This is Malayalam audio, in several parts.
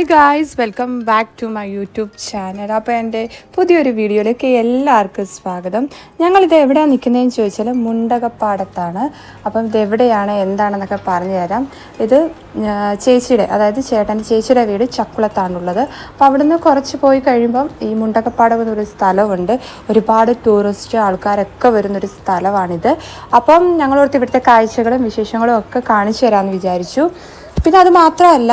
Hi guys welcome back to my YouTube channel അപ്പോൾ എന്റെ പുതിയൊരു വീഡിയോയിലേക്ക് എല്ലാവർക്കും സ്വാഗതം. ഞങ്ങളിത് എവിടെയാണ് നിൽക്കുന്നതെന്ന് ചോദിച്ചാൽ മുണ്ടകപ്പാടത്താണ്. അപ്പം ഇത് എവിടെയാണ് എന്താണെന്നൊക്കെ പറഞ്ഞു തരാം. ഇത് ചേച്ചിയുടെ അതായത് ചേട്ടന്റെ ചേച്ചിയുടെ വീട് ചക്കുളത്താണുള്ളത്. അപ്പോൾ അവിടുന്ന് കുറച്ച് പോയി കഴിയുമ്പം ഈ മുണ്ടകപ്പാടം എന്നൊരു സ്ഥലമുണ്ട്. ഒരുപാട് ടൂറിസ്റ്റ് ആൾക്കാരൊക്കെ വരുന്നൊരു സ്ഥലമാണിത്. അപ്പം ഞങ്ങളോടത്ത് ഇവിടുത്തെ കാഴ്ചകളും വിശേഷങ്ങളും ഒക്കെ കാണിച്ചു തരാമെന്ന് വിചാരിച്ചു. പിന്നെ അത് മാത്രമല്ല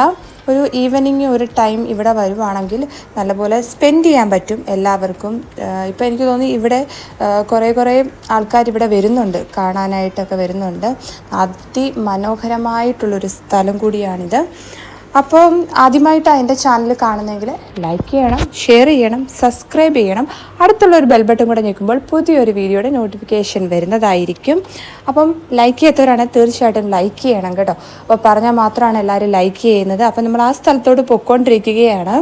ഒരു ഈവനിങ് ഒരു ടൈം ഇവിടെ വരുവാണെങ്കിൽ നല്ലപോലെ സ്പെൻഡ് ചെയ്യാൻ പറ്റും എല്ലാവർക്കും. ഇപ്പോൾ എനിക്ക് തോന്നി ഇവിടെ കുറേ കുറേ ആൾക്കാർ ഇവിടെ വരുന്നുണ്ട് കാണാനായിട്ടൊക്കെ വരുന്നുണ്ട്. അതിമനോഹരമായിട്ടുള്ളൊരു സ്ഥലം കൂടിയാണിത്. അപ്പം ആദ്യമായിട്ടാണ് എന്റെ ചാനൽ കാണുന്നെങ്കിൽ ലൈക്ക് ചെയ്യണം ഷെയർ ചെയ്യണം സബ്സ്ക്രൈബ് ചെയ്യണം. അടുത്തുള്ള ഒരു ബെൽ ബട്ടൺ കൂടെ ഞെക്കുമ്പോൾ പുതിയൊരു വീഡിയോയുടെ നോട്ടിഫിക്കേഷൻ വരുന്നതായിരിക്കും. അപ്പം ലൈക്ക് ചെയ്യാത്തവരാണെങ്കിൽ തീർച്ചയായിട്ടും ലൈക്ക് ചെയ്യണം കേട്ടോ. അപ്പോൾ പറഞ്ഞാൽ മാത്രമാണ് എല്ലാവരും ലൈക്ക് ചെയ്യുന്നത്. അപ്പം നമ്മൾ ആ സ്ഥലത്തോട് പൊയ്ക്കൊണ്ടിരിക്കുകയാണ്.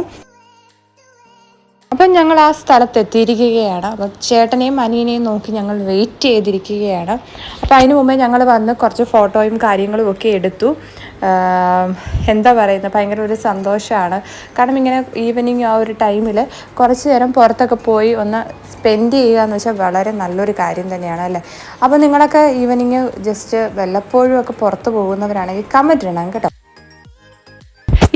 അപ്പം ഞങ്ങൾ ആ സ്ഥലത്ത് എത്തിയിരിക്കുകയാണ് അപ്പം ചേട്ടനെയും അനിയനെയും നോക്കി ഞങ്ങൾ വെയിറ്റ് ചെയ്തിരിക്കുകയാണ്. അപ്പം അതിനു മുമ്പേ ഞങ്ങൾ വന്ന് കുറച്ച് ഫോട്ടോയും കാര്യങ്ങളും ഒക്കെ എടുത്തു. എന്താ പറയുന്നത്? ഭയങ്കര ഒരു സന്തോഷമാണ്. കാരണം ഇങ്ങനെ ഈവനിങ് ആ ഒരു ടൈമിൽ കുറച്ച് നേരം പുറത്തൊക്കെ പോയി ഒന്ന് സ്പെൻഡ് ചെയ്യുക എന്ന് വെച്ചാൽ വളരെ നല്ലൊരു കാര്യം തന്നെയാണ് അല്ലേ? അപ്പോൾ നിങ്ങളൊക്കെ ഈവനിങ് ജസ്റ്റ് വല്ലപ്പോഴും ഒക്കെ പുറത്ത് പോകുന്നവരാണെങ്കിൽ കമന്റ് ഇടണം കേട്ടോ.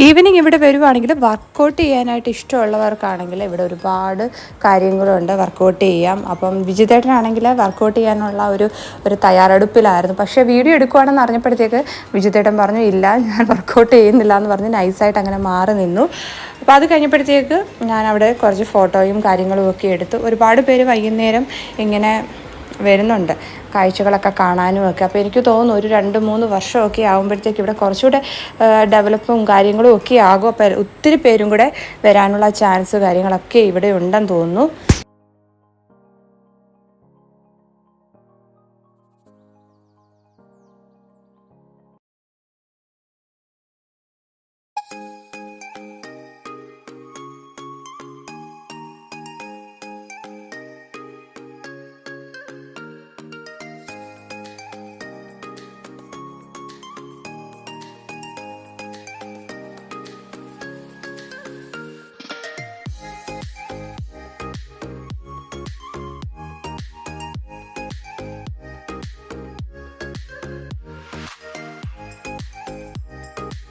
ഈവനിങ് ഇവിടെ വരുവാണെങ്കിൽ വർക്കൗട്ട് ചെയ്യാനായിട്ട് ഇഷ്ടമുള്ളവർക്കാണെങ്കിൽ ഇവിടെ ഒരുപാട് കാര്യങ്ങളുണ്ട്. വർക്കൗട്ട് ചെയ്യാം. അപ്പം വിജിതേട്ടനാണെങ്കിൽ വർക്കൗട്ട് ചെയ്യാനുള്ള ഒരു ഒരു തയ്യാറെടുപ്പിലായിരുന്നു. പക്ഷേ വീഡിയോ എടുക്കുവാണെന്ന് അറിഞ്ഞപ്പോഴത്തേക്ക് വിജിതേട്ടൻ പറഞ്ഞു ഇല്ല ഞാൻ വർക്കൗട്ട് ചെയ്യുന്നില്ല എന്ന് പറഞ്ഞ് നൈസായിട്ട് അങ്ങനെ മാറി നിന്നു. അപ്പോൾ അത് കഴിഞ്ഞപ്പോഴത്തേക്ക് ഞാൻ അവിടെ കുറച്ച് ഫോട്ടോയും കാര്യങ്ങളും ഒക്കെ എടുത്തു ഒരുപാട് പേര് വൈകുന്നേരം ഇങ്ങനെ വരുന്നുണ്ട്. കാഴ്ചകളൊക്കെ കാണാനും ഒക്കെ. അപ്പോൾ എനിക്ക് തോന്നുന്നു ഒരു രണ്ട് മൂന്ന് വർഷമൊക്കെ ആകുമ്പോഴത്തേക്ക് ഇവിടെ കുറച്ചുകൂടെ ഡെവലപ്പും കാര്യങ്ങളും ഒക്കെ ആകും. അപ്പോൾ ഒത്തിരി പേരും കൂടെ വരാനുള്ള ചാൻസ് കാര്യങ്ങളൊക്കെ ഇവിടെ ഉണ്ടെന്ന് തോന്നുന്നു.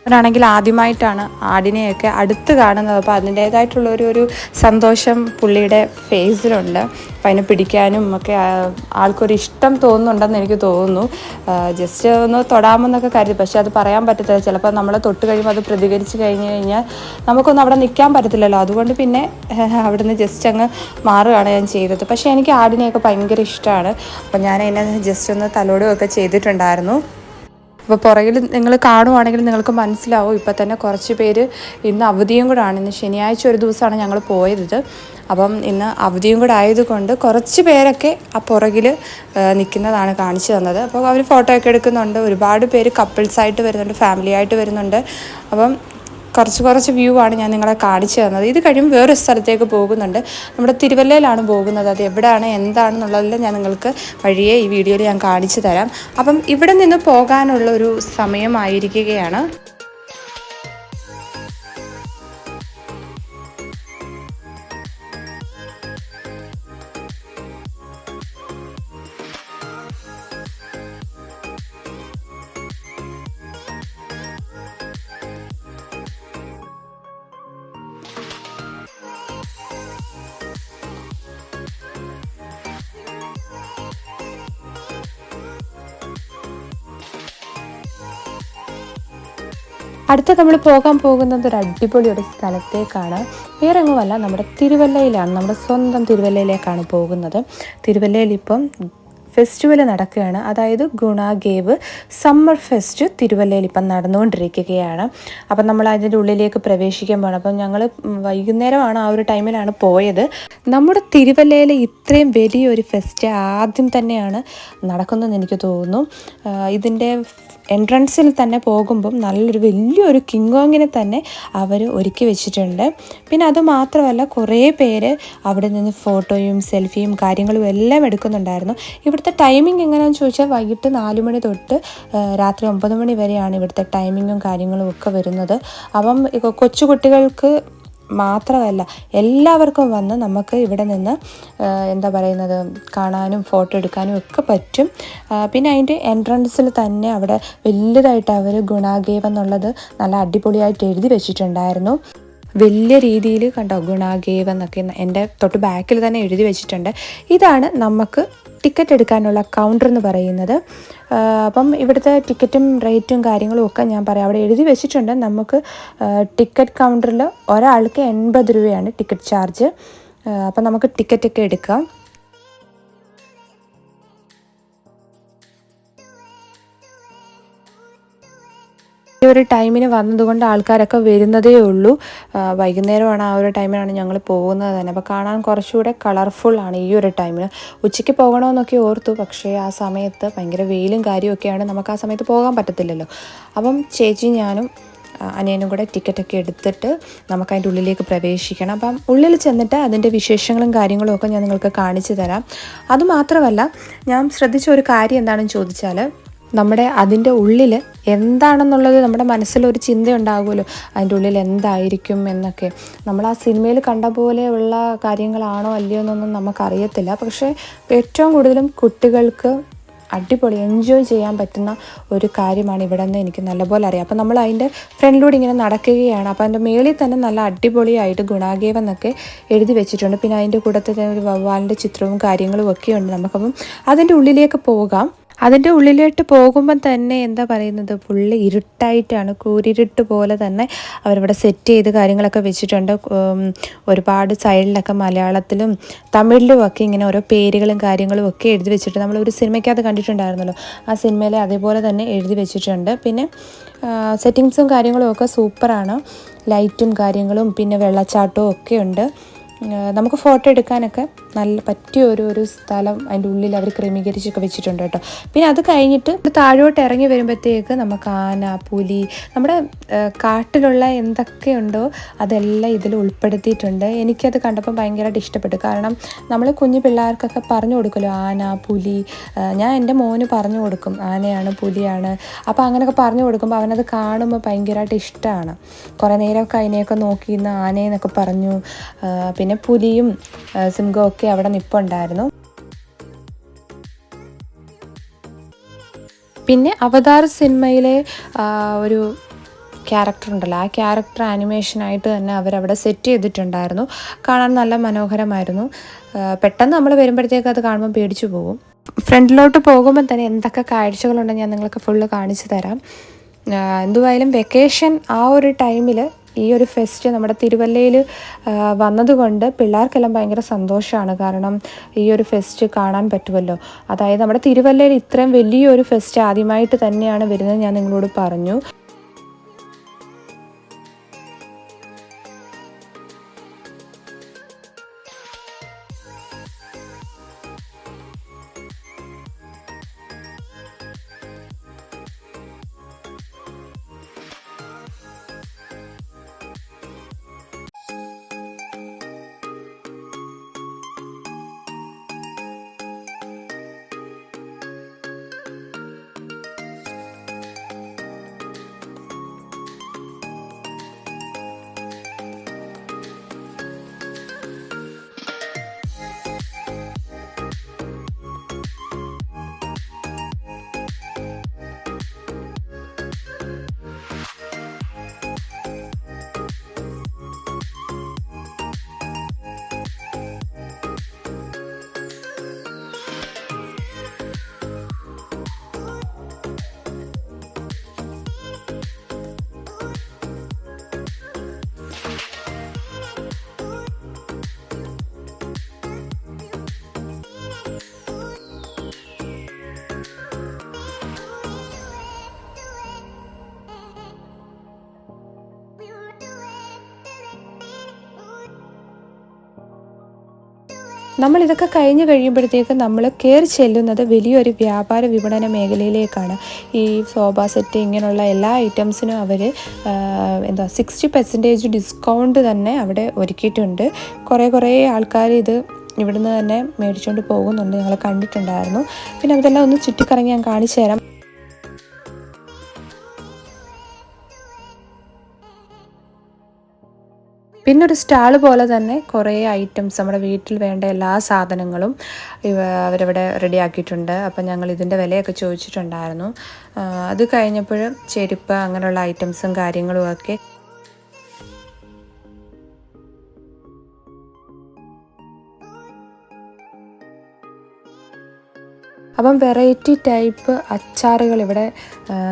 അവരാണെങ്കിൽ ആദ്യമായിട്ടാണ് ആടിനെയൊക്കെ അടുത്ത് കാണുന്നത്. അപ്പോൾ അതിന്റേതായിട്ടുള്ള ഒരു സന്തോഷം പുള്ളിയുടെ ഫേസിലുണ്ട്. അപ്പം അതിനെ പിടിക്കാനും ഒക്കെ ആൾക്കൊരു ഇഷ്ടം തോന്നുന്നുണ്ടെന്ന് എനിക്ക് തോന്നുന്നു. ജസ്റ്റ് ഒന്ന് തൊടാമെന്നൊക്കെ കരുതി. പക്ഷേ അത് പറയാൻ പറ്റത്തില്ല. ചിലപ്പോൾ നമ്മൾ തൊട്ട് കഴിയുമ്പോൾ അത് പ്രതികരിച്ച് കഴിഞ്ഞ് കഴിഞ്ഞാൽ നമുക്കൊന്നും അവിടെ നിൽക്കാൻ പറ്റത്തില്ലല്ലോ. അതുകൊണ്ട് പിന്നെ അവിടുന്ന് ജസ്റ്റ് അങ്ങ് മാറുകയാണ് ഞാൻ ചെയ്തത്. പക്ഷേ എനിക്ക് ആടിനെയൊക്കെ ഭയങ്കര ഇഷ്ടമാണ്. അപ്പം ഞാൻ അതിനെ ജസ്റ്റ് ഒന്ന് തലോടുകയൊക്കെ ചെയ്തിട്ടുണ്ടായിരുന്നു. അപ്പോൾ പുറകിൽ നിങ്ങൾ കാണുവാണെങ്കിൽ നിങ്ങൾക്ക് മനസ്സിലാവും. ഇപ്പം തന്നെ കുറച്ച് പേര് ഇന്ന് അവധിയും കൂടെ ആണ്. ഇന്ന് ശനിയാഴ്ച ഒരു ദിവസമാണ് ഞങ്ങൾ പോയത്. അപ്പം ഇന്ന് അവധിയും കൂടെ ആയതുകൊണ്ട് കുറച്ച് പേരൊക്കെ ആ പുറകിൽ നിൽക്കുന്നതാണ് കാണിച്ചു തന്നത്. അപ്പോൾ അവർ ഫോട്ടോ ഒക്കെ എടുക്കുന്നുണ്ട്. ഒരുപാട് പേര് കപ്പിൾസായിട്ട് വരുന്നുണ്ട് ഫാമിലി ആയിട്ട് വരുന്നുണ്ട്. അപ്പം കുറച്ച് കുറച്ച് വ്യൂ ആണ് ഞാൻ നിങ്ങളെ കാണിച്ചു തന്നത്. ഇത് കഴിയുമ്പോൾ വേറൊരു സ്ഥലത്തേക്ക് പോകുന്നുണ്ട്. നമ്മുടെ തിരുവല്ലയിലാണ് പോകുന്നത്. അത് എവിടെയാണ് എന്താണെന്നുള്ളതെല്ലാം ഞാൻ നിങ്ങൾക്ക് വഴിയെ ഈ വീഡിയോയിൽ ഞാൻ കാണിച്ചു തരാം. അപ്പം ഇവിടെ നിന്ന് പോകാനുള്ള ഒരു സമയമായിരിക്കുകയാണ്. അടുത്ത നമ്മൾ പോകാൻ പോകുന്നത് ഒരു അടിപൊളി ഒരു സ്ഥലത്തേക്കാണ്. വേറെ എങ്ങുമല്ല നമ്മുടെ തിരുവല്ലയിലാണ് നമ്മുടെ സ്വന്തം തിരുവല്ലയിലേക്കാണ് പോകുന്നത്. തിരുവല്ലയിൽ ഇപ്പം ഫെസ്റ്റിവൽ നടക്കുകയാണ്. അതായത് ഗുണാഗേവ് സമ്മർ ഫെസ്റ്റ് തിരുവല്ലയിൽ ഇപ്പം നടന്നുകൊണ്ടിരിക്കുകയാണ്. അപ്പം നമ്മൾ അതിന്റെ ഉള്ളിലേക്ക് പ്രവേശിക്കാൻ പോകണം. അപ്പം ഞങ്ങൾ വൈകുന്നേരമാണ് ആ ഒരു ടൈമിലാണ് പോയത്. നമ്മുടെ തിരുവല്ലയിലെ ഇത്രയും വലിയൊരു ഫെസ്റ്റ് ആദ്യം തന്നെയാണ് നടക്കുന്നതെന്ന് എനിക്ക് തോന്നുന്നു. ഇതിന്റെ എൻട്രൻസിൽ തന്നെ പോകുമ്പം നല്ലൊരു വലിയൊരു കിങ്കോങ്ങിനെ തന്നെ അവർ ഒരുക്കി വെച്ചിട്ടുണ്ട്. പിന്നെ അത് മാത്രമല്ല കുറേ പേര് അവിടെ നിന്ന് ഫോട്ടോയും സെൽഫിയും കാര്യങ്ങളും എല്ലാം എടുക്കുന്നുണ്ടായിരുന്നു. ഇവിടുത്തെ ഇവിടുത്തെ ടൈമിംഗ് എങ്ങനെയാണെന്ന് ചോദിച്ചാൽ വൈകിട്ട് നാല് മണി തൊട്ട് രാത്രി ഒമ്പത് മണി വരെയാണ് ഇവിടുത്തെ ടൈമിങ്ങും കാര്യങ്ങളും ഒക്കെ വരുന്നത്. അപ്പം കൊച്ചുകുട്ടികൾക്ക് കൊച്ചു കുട്ടികൾക്ക് മാത്രമല്ല എല്ലാവർക്കും വന്ന് നമുക്ക് ഇവിടെ നിന്ന് എന്താ പറയുന്നത് കാണാനും ഫോട്ടോ എടുക്കാനും ഒക്കെ പറ്റും. പിന്നെ അതിന്റെ എൻട്രൻസിൽ തന്നെ അവിടെ വലുതായിട്ട് അവർ ഗുണാഗേവ് എന്നുള്ളത് നല്ല അടിപൊളിയായിട്ട് എഴുതി വെച്ചിട്ടുണ്ടായിരുന്നു. വലിയ രീതിയിൽ കണ്ടോ ഗുണാഗേവ് എന്നൊക്കെ എന്റെ തൊട്ട് ബാക്കിൽ തന്നെ എഴുതി വെച്ചിട്ടുണ്ട്. ഇതാണ് നമുക്ക് ടിക്കറ്റ് എടുക്കാനുള്ള കൗണ്ടർ എന്ന് പറയുന്നത്. അപ്പം ഇവിടുത്തെ ടിക്കറ്റും റേറ്റും കാര്യങ്ങളും ഒക്കെ ഞാൻ പറയാം. അവിടെ എഴുതി വെച്ചിട്ടുണ്ട്. നമുക്ക് ടിക്കറ്റ് കൗണ്ടറിൽ ഒരാൾക്ക് എൺപത് രൂപയാണ് ടിക്കറ്റ് ചാർജ് അപ്പം നമുക്ക് ടിക്കറ്റൊക്കെ എടുക്കാം. ഈ ഒരു ടൈമിന് വന്നതുകൊണ്ട് ആൾക്കാരൊക്കെ വരുന്നതേ ഉള്ളൂ. വൈകുന്നേരമാണ് ആ ഒരു ടൈമിലാണ് ഞങ്ങൾ പോകുന്നത് തന്നെ. അപ്പോൾ കാണാൻ കുറച്ചുകൂടെ ആണ് ഈ ഒരു ടൈമിന്. ഉച്ചയ്ക്ക് പോകണമെന്നൊക്കെ ഓർത്തു. പക്ഷേ ആ സമയത്ത് ഭയങ്കര വെയിലും കാര്യമൊക്കെയാണ് നമുക്ക് ആ സമയത്ത് പോകാൻ പറ്റത്തില്ലല്ലോ. അപ്പം ചേച്ചി ഞാനും അനിയനും കൂടെ ടിക്കറ്റൊക്കെ എടുത്തിട്ട് നമുക്ക് അതിന്റെ ഉള്ളിലേക്ക് പ്രവേശിക്കണം. അപ്പം ഉള്ളിൽ ചെന്നിട്ട് അതിന്റെ വിശേഷങ്ങളും കാര്യങ്ങളും ഒക്കെ ഞാൻ നിങ്ങൾക്ക് കാണിച്ചു തരാം. അതുമാത്രമല്ല ഞാൻ ശ്രദ്ധിച്ച ഒരു കാര്യം എന്താണെന്ന് ചോദിച്ചാൽ നമ്മുടെ അതിന്റെ ഉള്ളിൽ എന്താണെന്നുള്ളത് നമ്മുടെ മനസ്സിലൊരു ചിന്ത ഉണ്ടാകുമല്ലോ അതിന്റെ ഉള്ളിൽ എന്തായിരിക്കും എന്നൊക്കെ. നമ്മൾ ആ സിനിമയിൽ കണ്ട പോലെയുള്ള കാര്യങ്ങളാണോ അല്ലയോ എന്നൊന്നും നമുക്കറിയത്തില്ല. പക്ഷേ ഏറ്റവും കൂടുതലും കുട്ടികൾക്ക് അടിപൊളി എൻജോയ് ചെയ്യാൻ പറ്റുന്ന ഒരു കാര്യമാണ് ഇവിടെ നിന്ന് എനിക്ക് നല്ലപോലെ അറിയാം. അപ്പം നമ്മൾ അതിന്റെ ഫ്രണ്ടിലൂടെ ഇങ്ങനെ നടക്കുകയാണ്. അപ്പോൾ അതിന്റെ മേളിൽ തന്നെ നല്ല അടിപൊളിയായിട്ട് ഗുണാഗേവ് എന്നൊക്കെ എഴുതി വെച്ചിട്ടുണ്ട്. പിന്നെ അതിന്റെ കൂടെ തന്നെ ഒരു വവ്വാലിന്റെ ചിത്രവും കാര്യങ്ങളും ഒക്കെ ഉണ്ട് നമുക്കപ്പം. അതിന്റെ ഉള്ളിലേക്ക് പോകാം. അതിന്റെ ഉള്ളിലോട്ട് പോകുമ്പം തന്നെ എന്താ പറയുന്നത്? പുള്ളി ഇരുട്ടായിട്ടാണ് കൂരിരുട്ട് പോലെ തന്നെ അവരിവിടെ സെറ്റ് ചെയ്ത് കാര്യങ്ങളൊക്കെ വെച്ചിട്ടുണ്ട്. ഒരുപാട് സൈഡിലൊക്കെ മലയാളത്തിലും തമിഴിലും ഒക്കെ ഇങ്ങനെ ഓരോ പേരുകളും കാര്യങ്ങളും ഒക്കെ എഴുതി വെച്ചിട്ട് നമ്മൾ ഒരു സിനിമയ്ക്കകത്ത് കണ്ടിട്ടുണ്ടായിരുന്നല്ലോ. ആ സിനിമയിലെ അതേപോലെ തന്നെ എഴുതി വെച്ചിട്ടുണ്ട്. പിന്നെ സെറ്റിങ്സും കാര്യങ്ങളും ഒക്കെ സൂപ്പറാണ്. ലൈറ്റും കാര്യങ്ങളും പിന്നെ വെള്ളച്ചാട്ടവും ഒക്കെ ഉണ്ട്. നമുക്ക് ഫോട്ടോ എടുക്കാനൊക്കെ നല്ല പറ്റിയ ഒരു ഒരു സ്ഥലം അതിന്റെ ഉള്ളിൽ അവർ ക്രമീകരിച്ചൊക്കെ വെച്ചിട്ടുണ്ട് കേട്ടോ. പിന്നെ അത് കഴിഞ്ഞിട്ട് താഴോട്ട് ഇറങ്ങി വരുമ്പോഴത്തേക്ക് നമുക്ക് ആന പുലി നമ്മുടെ കാട്ടിലുള്ള എന്തൊക്കെയുണ്ടോ അതെല്ലാം ഇതിൽ ഉൾപ്പെടുത്തിയിട്ടുണ്ട്. എനിക്കത് കണ്ടപ്പോൾ ഭയങ്കരമായിട്ട് ഇഷ്ടപ്പെട്ടു. കാരണം നമ്മൾ കുഞ്ഞു പിള്ളേർക്കൊക്കെ പറഞ്ഞു കൊടുക്കുമല്ലോ ആന പുലി ഞാൻ എന്റെ മോന് പറഞ്ഞു കൊടുക്കും ആനയാണ് പുലിയാണ്. അപ്പോൾ അങ്ങനെയൊക്കെ പറഞ്ഞു കൊടുക്കുമ്പോൾ അവനത് കാണുമ്പോൾ ഭയങ്കരമായിട്ട് ഇഷ്ടമാണ്. കുറേ നേരമൊക്കെ അതിനെയൊക്കെ നോക്കി ഇന്ന് ആനയെന്നൊക്കെ പറഞ്ഞു. പിന്നെ പുലിയും സിംഹവും ഒക്കെ അവിടെ നിപ്പുണ്ടായിരുന്നു. പിന്നെ അവതാർ സിനിമയിലെ ഒരു ക്യാരക്ടർ ഉണ്ടല്ലോ. ആ ക്യാരക്ടർ ആനിമേഷനായിട്ട് തന്നെ അവരവിടെ സെറ്റ് ചെയ്തിട്ടുണ്ടായിരുന്നു. കാണാൻ നല്ല മനോഹരമായിരുന്നു. പെട്ടെന്ന് നമ്മൾ വരുമ്പോഴത്തേക്ക് അത് കാണുമ്പോൾ പേടിച്ചു പോകും ഫ്രണ്ടിലോട്ട് പോകുമ്പോൾ തന്നെ എന്തൊക്കെ കാഴ്ചകളുണ്ടെന്ന് ഞാൻ നിങ്ങൾക്ക് ഫുള്ള് കാണിച്ചു തരാം. എന്തുവായാലും വെക്കേഷൻ ആ ഒരു ടൈമിൽ ഈ ഒരു ഫെസ്റ്റ് നമ്മുടെ തിരുവല്ലയിൽ വന്നതുകൊണ്ട് പിള്ളേർക്കെല്ലാം ഭയങ്കര സന്തോഷമാണ്. കാരണം ഈ ഒരു ഫെസ്റ്റ് കാണാൻ പറ്റുമല്ലോ. അതായത് നമ്മുടെ തിരുവല്ലയിൽ ഇത്രയും വലിയൊരു ഫെസ്റ്റ് ആദ്യമായിട്ട് തന്നെയാണ് വരുന്നത് ഞാൻ നിങ്ങളോട് പറഞ്ഞു. നമ്മൾ ഇതൊക്കെ കഴിഞ്ഞ് കഴിയുമ്പോഴത്തേക്ക് നമ്മൾ കയറി ചെല്ലുന്നത് വലിയൊരു വ്യാപാര വിപണന മേഖലയിലേക്കാണ്. ഈ സോഫ സെറ്റ് ഇങ്ങനെയുള്ള എല്ലാ ഐറ്റംസിനും അവർ എന്താ സിക്സ്റ്റി പെർസെന്റേജ് ഡിസ്കൗണ്ട് തന്നെ അവിടെ ഒരുക്കിയിട്ടുണ്ട്. കുറേ കുറേ ആൾക്കാർ ഇത് ഇവിടുന്ന് തന്നെ മേടിച്ചുകൊണ്ട് പോകുന്നുണ്ട്. ഞങ്ങൾ കണ്ടിട്ടുണ്ടായിരുന്നു. പിന്നെ അതെല്ലാം ഒന്ന് ചുറ്റിക്കറങ്ങി ഞാൻ കാണിച്ചു തരാം പിന്നെ ഒരു സ്റ്റാൾ പോലെ തന്നെ കുറേ ഐറ്റംസ് നമ്മുടെ വീട്ടിൽ വേണ്ട എല്ലാ സാധനങ്ങളും അവരവിടെ റെഡിയാക്കിയിട്ടുണ്ട്. അപ്പം ഞങ്ങൾ ഇതിന്റെ വിലയൊക്കെ ചോദിച്ചിട്ടുണ്ടായിരുന്നു. അത് കഴിഞ്ഞപ്പോൾ ചെരുപ്പ് അങ്ങനെയുള്ള ഐറ്റംസും കാര്യങ്ങളും ഒക്കെ അപ്പം വെറൈറ്റി ടൈപ്പ് അച്ചാറുകൾ ഇവിടെ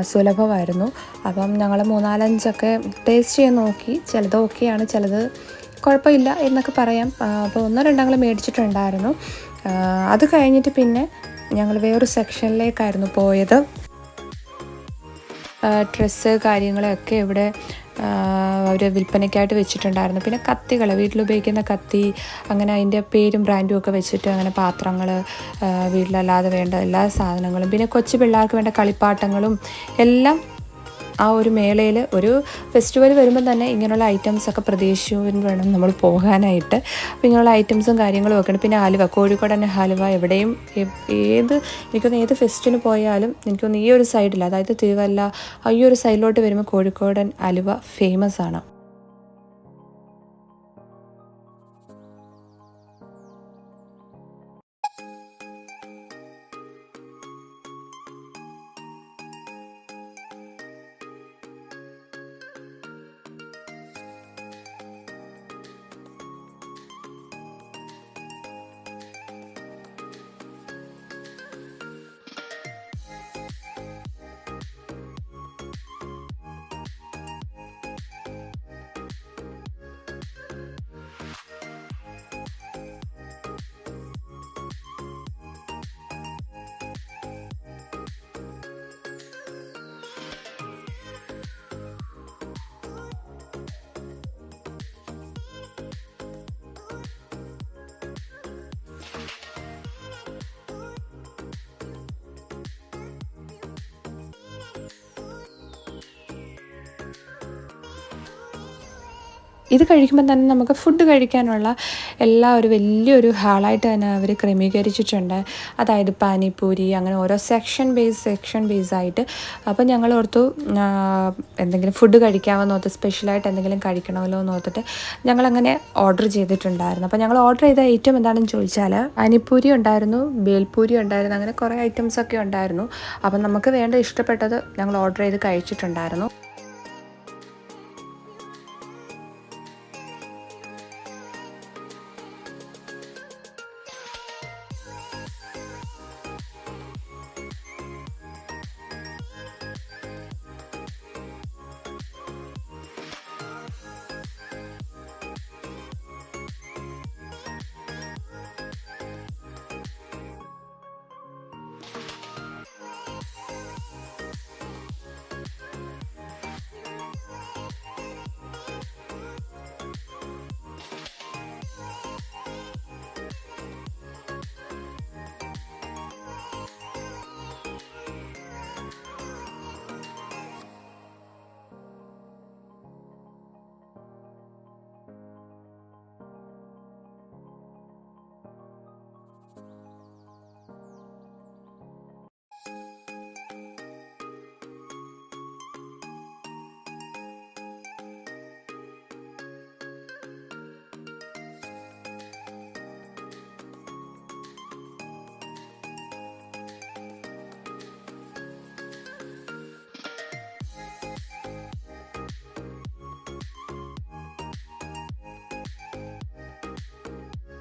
സുലഭമായിരുന്നു. അപ്പം ഞങ്ങൾ മൂന്നാലഞ്ചൊക്കെ ടേസ്റ്റ് ചെയ്ത് നോക്കി. ചിലത് ഓക്കെയാണ് ചിലത് കുഴപ്പമില്ല എന്നൊക്കെ പറയാം. അപ്പോൾ ഒന്നോ രണ്ടെണ്ണം മേടിച്ചിട്ടുണ്ടായിരുന്നു. അത് കഴിഞ്ഞിട്ട് പിന്നെ ഞങ്ങൾ വേറൊരു സെക്ഷനിലേക്കായിരുന്നു പോയത്. ഡ്രസ്സ് കാര്യങ്ങളൊക്കെ ഇവിടെ അവർ വിൽപ്പനയ്ക്കായിട്ട് വെച്ചിട്ടുണ്ടായിരുന്നു. പിന്നെ കത്തികൾ വീട്ടിലുപയോഗിക്കുന്ന കത്തി അങ്ങനെ അതിന്റെ പേരും ബ്രാൻഡും ഒക്കെ വെച്ചിട്ട് അങ്ങനെ പാത്രങ്ങൾ വീട്ടിലല്ലാതെ വേണ്ട എല്ലാ സാധനങ്ങളും പിന്നെ കൊച്ചു പിള്ളേർക്ക് വേണ്ട കളിപ്പാട്ടങ്ങളും എല്ലാം ആ ഒരു മേളയിൽ ഒരു ഫെസ്റ്റിവൽ വരുമ്പോൾ തന്നെ ഇങ്ങനെയുള്ള ഐറ്റംസൊക്കെ പ്രതീക്ഷിച്ചു വേണം നമ്മൾ പോകാനായിട്ട്. അപ്പോൾ ഇങ്ങനെയുള്ള ഐറ്റംസും കാര്യങ്ങളും ഒക്കെ പിന്നെ ഹലുവ കോഴിക്കോട് തന്നെ ഹലുവ എവിടെയും ഏത് എനിക്കൊന്ന് ഏത് ഫെസ്റ്റിന് പോയാലും എനിക്കൊന്ന് ഈ ഒരു സൈഡിൽ അതായത് തിരുവല്ല ഈ ഒരു സൈഡിലോട്ട് വരുമ്പോൾ കോഴിക്കോടൻ അലുവ ഫേമസ് ആണ്. ഇത് കഴിക്കുമ്പോൾ തന്നെ നമുക്ക് ഫുഡ് കഴിക്കാനുള്ള എല്ലാ ഒരു വലിയൊരു ഹാളായിട്ട് തന്നെ അവർ ക്രമീകരിച്ചിട്ടുണ്ട്. അതായത് പാനിപ്പൂരി അങ്ങനെ ഓരോ സെക്ഷൻ ബേസ് സെക്ഷൻ ബേസ് ആയിട്ട്. അപ്പോൾ ഞങ്ങൾ ഓർത്തു എന്തെങ്കിലും ഫുഡ് കഴിക്കാമെന്ന് ഓർത്ത് സ്പെഷ്യലായിട്ട് എന്തെങ്കിലും കഴിക്കണമല്ലോ എന്ന് ഓർത്തിട്ട് ഞങ്ങളങ്ങനെ ഓർഡർ ചെയ്തിട്ടുണ്ടായിരുന്നു. അപ്പോൾ ഞങ്ങൾ ഓർഡർ ചെയ്ത ഐറ്റം എന്താണെന്ന് ചോദിച്ചാൽ പാനിപ്പൂരി ഉണ്ടായിരുന്നു ബേൽപൂരി ഉണ്ടായിരുന്നു അങ്ങനെ കുറേ ഐറ്റംസ് ഒക്കെ ഉണ്ടായിരുന്നു. അപ്പം നമുക്ക് വേണ്ട ഇഷ്ടപ്പെട്ടത് ഞങ്ങൾ ഓർഡർ ചെയ്ത് കഴിച്ചിട്ടുണ്ടായിരുന്നു.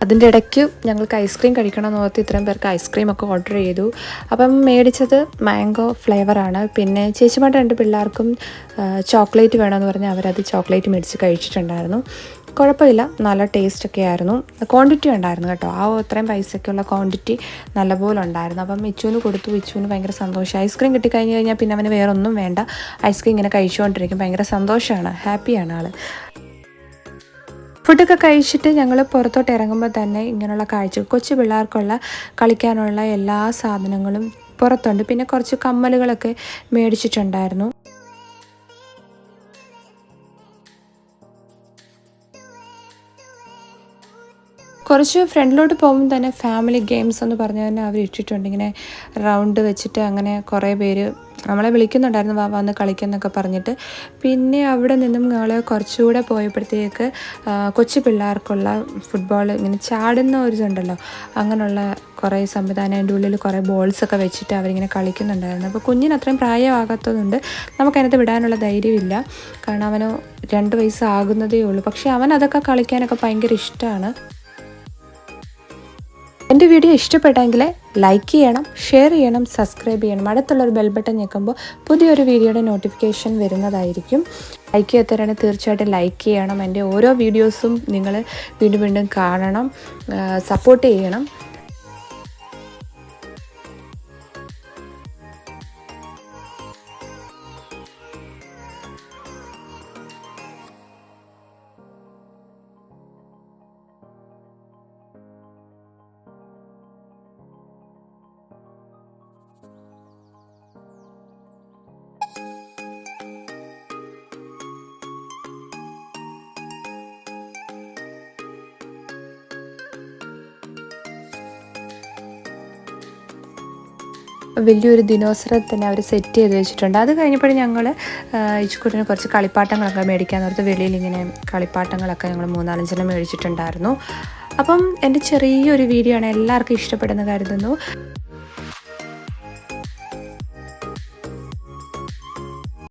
അതിന്റെ ഇടയ്ക്ക് ഞങ്ങൾക്ക് ഐസ്ക്രീം കഴിക്കണം എന്ന് ഓർത്ത് ഇത്രയും പേർക്ക് ഐസ്ക്രീം ഒക്കെ ഓർഡർ ചെയ്തു. അപ്പം മേടിച്ചത് മാംഗോ ഫ്ലേവറാണ് പിന്നെ ചേച്ചിമാരുടെ രണ്ട് പിള്ളേർക്കും ചോക്ലേറ്റ് വേണമെന്ന് പറഞ്ഞാൽ അവരത് ചോക്ലേറ്റ് മേടിച്ച് കഴിച്ചിട്ടുണ്ടായിരുന്നു. കുഴപ്പമില്ല നല്ല ടേസ്റ്റ് ഒക്കെ ആയിരുന്നു. ക്വാണ്ടിറ്റി ഉണ്ടായിരുന്നു കേട്ടോ. ആ അത്രയും പൈസയ്ക്കുള്ള ക്വാണ്ടിറ്റി നല്ലപോലെ ഉണ്ടായിരുന്നു. അപ്പം മിച്ചുവിന് കൊടുത്തു. മിച്ചുവിന് ഭയങ്കര സന്തോഷം. ഐസ്ക്രീം കിട്ടിക്കഴിഞ്ഞ് കഴിഞ്ഞാൽ പിന്നെ അവന് വേറൊന്നും വേണ്ട. ഐസ്ക്രീം ഇങ്ങനെ കഴിച്ചുകൊണ്ടിരിക്കും. ഭയങ്കര സന്തോഷമാണ്. ഹാപ്പിയാണ് ആൾ ഫുഡൊക്കെ കഴിച്ചിട്ട് ഞങ്ങൾ പുറത്തോട്ട് ഇറങ്ങുമ്പോൾ തന്നെ ഇങ്ങനെയുള്ള കാഴ്ച കൊച്ചു പിള്ളേർക്കുള്ള കളിക്കാനുള്ള എല്ലാ സാധനങ്ങളും പുറത്തുണ്ട്. പിന്നെ കുറച്ച് കമ്മലുകളൊക്കെ മേടിച്ചിട്ടുണ്ടായിരുന്നു. കുറച്ച് ഫ്രണ്ടിലോട്ട് പോകുമ്പോൾ തന്നെ ഫാമിലി ഗെയിംസ് എന്ന് പറഞ്ഞ തന്നെ അവർ ഇട്ടിട്ടുണ്ട് ഇങ്ങനെ റൗണ്ട് വെച്ചിട്ട് അങ്ങനെ കുറേ പേര് നമ്മളെ വിളിക്കുന്നുണ്ടായിരുന്നു വാ വന്ന് കളിക്കുന്നൊക്കെ പറഞ്ഞിട്ട്. പിന്നെ അവിടെ നിന്നും ഞങ്ങൾ കുറച്ചുകൂടെ പോയപ്പോഴത്തേക്ക് കൊച്ചു പിള്ളേർക്കുള്ള ഫുട്ബോൾ ഇങ്ങനെ ചാടുന്ന ഒരു ഇതുണ്ടല്ലോ അങ്ങനെയുള്ള കുറേ സംവിധാനം അതിന്റെ ഉള്ളിൽ കുറേ ബോൾസൊക്കെ വെച്ചിട്ട് അവരിങ്ങനെ കളിക്കുന്നുണ്ടായിരുന്നു. അപ്പോൾ കുഞ്ഞിന് അത്രയും പ്രായമാകാത്തതുകൊണ്ട് നമുക്കതിനകത്ത് വിടാനുള്ള ധൈര്യമില്ല. കാരണം അവന് രണ്ട് വയസ്സാകുന്നതേ ഉള്ളൂ. പക്ഷേ അവൻ അതൊക്കെ കളിക്കാനൊക്കെ ഭയങ്കര ഇഷ്ടമാണ്. എന്റെ വീഡിയോ ഇഷ്ടപ്പെട്ടെങ്കിൽ ലൈക്ക് ചെയ്യണം ഷെയർ ചെയ്യണം സബ്സ്ക്രൈബ് ചെയ്യണം. അടുത്തുള്ളൊരു ബെൽ ബട്ടൺ ഞെക്കുമ്പോൾ പുതിയൊരു വീഡിയോയുടെ നോട്ടിഫിക്കേഷൻ വരുന്നതായിരിക്കും. ലൈക്ക് ചെയ്യാത്തവരാണ് തീർച്ചയായിട്ടും ലൈക്ക് ചെയ്യണം. എന്റെ ഓരോ വീഡിയോസും നിങ്ങൾ വീണ്ടും വീണ്ടും കാണണം. സപ്പോർട്ട് ചെയ്യണം. വലിയൊരു ദിനോസരം തന്നെ അവർ സെറ്റ് ചെയ്ത് വെച്ചിട്ടുണ്ട്. അത് കഴിഞ്ഞപ്പോഴും ഞങ്ങൾ ഇച്ചുക്കുട്ടിന് കുറച്ച് കളിപ്പാട്ടങ്ങളൊക്കെ മേടിക്കാൻ ഓർത്ത് വെളിയിൽ ഇങ്ങനെ കളിപ്പാട്ടങ്ങളൊക്കെ ഞങ്ങൾ മൂന്നാലഞ്ചെണ്ണം മേടിച്ചിട്ടുണ്ടായിരുന്നു. അപ്പം എന്റെ ചെറിയൊരു വീഡിയോ ആണ് എല്ലാവർക്കും ഇഷ്ടപ്പെടുന്ന കരുതുന്നു.